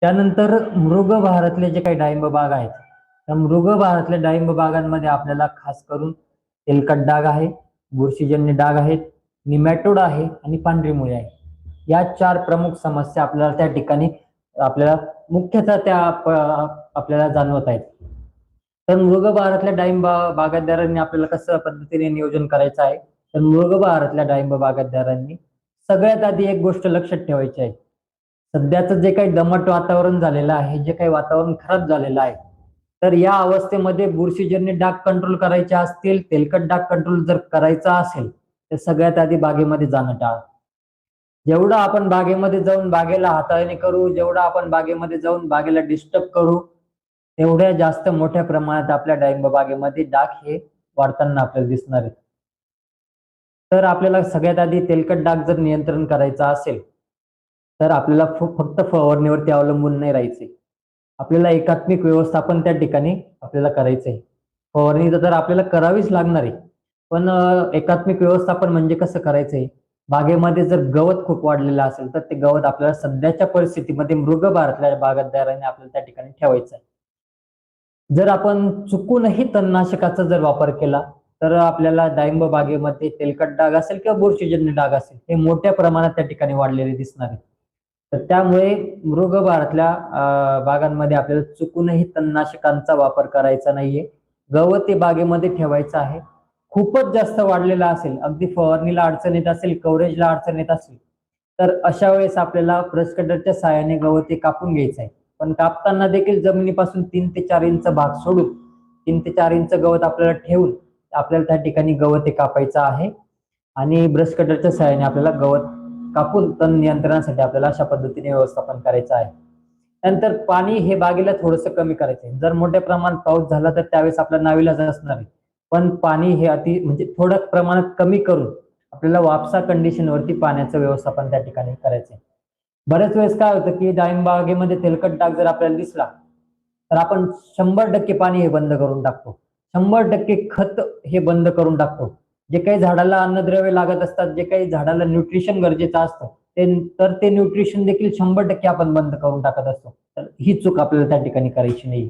त्यानंतर मृग भारतले जे काही डाळिंब बाग आहेत त्या मृग भारतल्या डाळिंब बागांमध्ये आपल्याला खास करून तेलकट डाग आहे बुरशीजन्य डाग आहेत निमॅटोड आहे आणि पांढरी मुळे आहे. या चार प्रमुख समस्या आपल्याला त्या ठिकाणी आपल्याला मुख्यतः त्या आपल्याला जाणवत आहेत. तर मृग भारतल्या डाळिंब बा- बागायतदारांनी आपल्याला कसं पद्धतीने नियोजन करायचं आहे? तर मृग भारतल्या डाळिंब बागायतदारांनी सगळ्यात आधी एक गोष्ट लक्षात ठेवायची आहे. सध्याचं जे काही दमट वातावरण झालेलं आहे जे काही वातावरण खराब झालेलं आहे तर या अवस्थेमध्ये बुरशीजन्य डाग कंट्रोल करायचे असतील तेलकट डाग कंट्रोल जर करायचा असेल तर सगळ्यात आधी बागेमध्ये जाणं टाळ. जेवढं आपण बागेमध्ये जाऊन बागेला हाताळणी करू जेवढं आपण बागेमध्ये जाऊन बागेला डिस्टर्ब करू तेवढ्या जास्त मोठ्या प्रमाणात आपल्या डाळिंब बागेमध्ये डाग हे वाढताना आपल्याला दिसणार आहेत. तर आपल्याला सगळ्यात आधी तेलकट डाग जर नियंत्रण करायचं असेल तर आपल्याला फक्त फवारणीवरती अवलंबून नाही राहायचे. आपल्याला एकात्मिक व्यवस्थापन त्या ठिकाणी आपल्याला करायचं आहे फवारणी तर आपल्याला करावीच लागणार आहे. पण एकात्मिक व्यवस्थापन म्हणजे कसं करायचंय? बागेमध्ये जर गवत खूप वाढलेलं असेल तर ते गवत आपल्याला सध्याच्या परिस्थितीमध्ये मृग भारतल्या बागायतदाराने आपल्याला त्या ठिकाणी ठेवायचं आहे जर आपण चुकूनही तणनाशकाचा जर वापर केला तर आपल्याला डाळिंब बागेमध्ये तेलकट डाग असेल किंवा बुरशीजन्य डाग असेल हे मोठ्या प्रमाणात त्या ठिकाणी वाढलेले दिसणार आहे तर त्यामुळे मृगभारातल्या बागांमध्ये आपल्याला चुकूनही तणनाशकांचा वापर करायचा नाहीये. गवत ते बागेमध्ये ठेवायचं आहे. खूपच जास्त वाढलेला असेल अगदी फवारणीला अडचण येत असेल कव्हरेजला अडचण येत असेल तर अशा वेळेस आपल्याला ब्रश कटरच्या साहाय्याने गवत हे कापून घ्यायचं आहे. पण कापताना देखील जमिनीपासून तीन ते चार इंच भाग सोडून तीन ते चार इंच गवत आपल्याला ठेवून आपल्याला त्या ठिकाणी गवत हे कापायचं आहे. आणि ब्रश कटरच्या साहाय्याने आपल्याला गवत कापून तण नियंत्रणासाठी आपल्याला अशा पद्धतीने व्यवस्थापन करायचं आहे. नंतर पाणी हे बागेला थोडंसं कमी करायचं आहे जर मोठ्या प्रमाणात पाऊस झाला तर त्यावेळेस आपला नावीलाज असणार आहे. पण पाणी हे अति म्हणजे थोड्या प्रमाणात कमी करून आपल्याला वापसा कंडिशन वरती पाण्याचं व्यवस्थापन त्या ठिकाणी करायचं आहे बऱ्याच वेळेस काय होतं की डाळिंबागेमध्ये तेलकट डाग जर आपल्याला दिसला तर आपण शंभर टक्के पाणी हे बंद करून टाकतो. शंभर टक्के खत हे बंद करून टाकतो. जे काही झाडाला अन्नद्रव्य लागत असतात जे काही झाडाला न्यूट्रिशन गरजेचं असतं ते तर ते न्यूट्रिशन देखील शंभर टक्के आपण बंद करून टाकत असतो. तर ही चूक आपल्याला त्या ठिकाणी करायची नाही.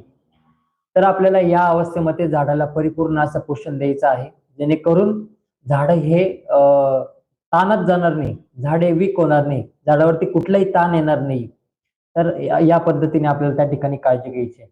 तर आपल्याला या अवस्थेमध्ये झाडाला परिपूर्ण असं पोषण द्यायचं आहे. जेणेकरून झाड हे अं, ताणत जाणार नाही. झाडे वीक होणार नाही. झाडावरती कुठलाही ताण येणार नाही. तर या पद्धतीने आपल्याला त्या ठिकाणी काळजी घ्यायची आहे.